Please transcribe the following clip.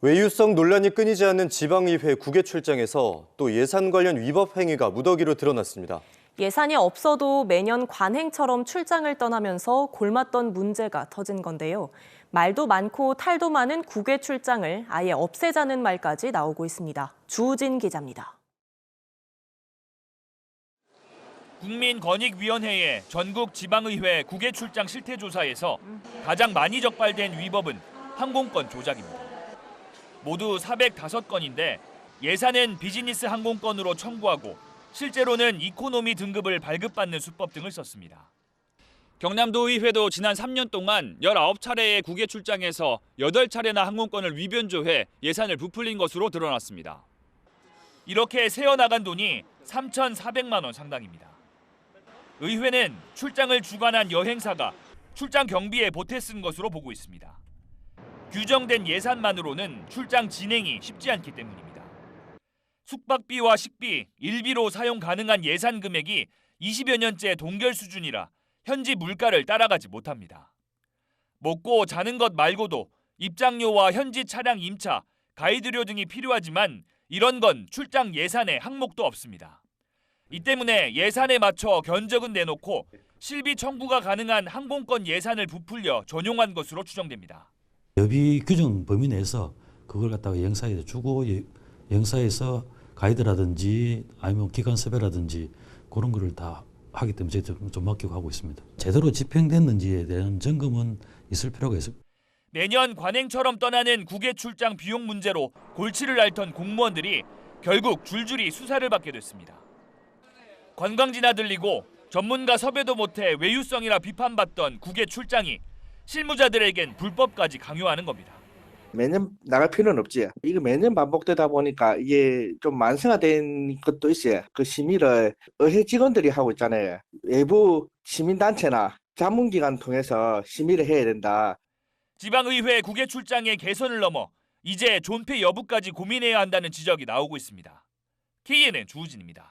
외유성 논란이 끊이지 않는 지방의회 국외 출장에서 또 예산 관련 위법 행위가 무더기로 드러났습니다. 예산이 없어도 매년 관행처럼 출장을 떠나면서 골맞던 문제가 터진 건데요. 말도 많고 탈도 많은 국외 출장을 아예 없애자는 말까지 나오고 있습니다. 주우진 기자입니다. 국민권익위원회의 전국 지방의회 국외 출장 실태 조사에서 가장 많이 적발된 위법은 항공권 조작입니다. 모두 405건인데 예산은 비즈니스 항공권으로 청구하고 실제로는 이코노미 등급을 발급받는 수법 등을 썼습니다. 경남도 의회도 지난 3년 동안 19차례의 국외 출장에서 8차례나 항공권을 위변조해 예산을 부풀린 것으로 드러났습니다. 이렇게 새어나간 돈이 3,400만 원 상당입니다. 의회는 출장을 주관한 여행사가 출장 경비에 보태 쓴 것으로 보고 있습니다. 규정된 예산만으로는 출장 진행이 쉽지 않기 때문입니다. 숙박비와 식비, 일비로 사용 가능한 예산 금액이 20여 년째 동결 수준이라 현지 물가를 따라가지 못합니다. 먹고 자는 것 말고도 입장료와 현지 차량 임차, 가이드료 등이 필요하지만 이런 건 출장 예산에 항목도 없습니다. 이 때문에 예산에 맞춰 견적은 내놓고 실비 청구가 가능한 항공권 예산을 부풀려 전용한 것으로 추정됩니다. 여비 규정 범위 내에서 그걸 갖다가 여행사에 주고 여- 여행사에서 가이드라든지 아니면 기관 섭외라든지 그런 거를 다 하기 때문에 저희 좀, 좀 맡기고 하고 있습니다. 제대로 집행됐는지에 대한 점검은 있을 필요가 있습니다. 매년 관행처럼 떠나는 국외 출장 비용 문제로 골치를 앓던 공무원들이 결국 줄줄이 수사를 받게 됐습니다. 관광지나 들리고 전문가 섭외도 못해 외유성이라 비판받던 국외 출장이 실무자들에겐 불법까지 강요하는 겁니다. 매년 나갈 필요는 없지. 이거 매년 반복되다 보니까 이게 좀 만성화된 것도 있어요. 그 심의를 의회 직원들이 하고 있잖아요. 외부 시민단체나 자문기관 통해서 심의를 해야 된다. 지방의회 국외 출장의 개선을 넘어 이제 존폐 여부까지 고민해야 한다는 지적이 나오고 있습니다. KNN 주우진입니다.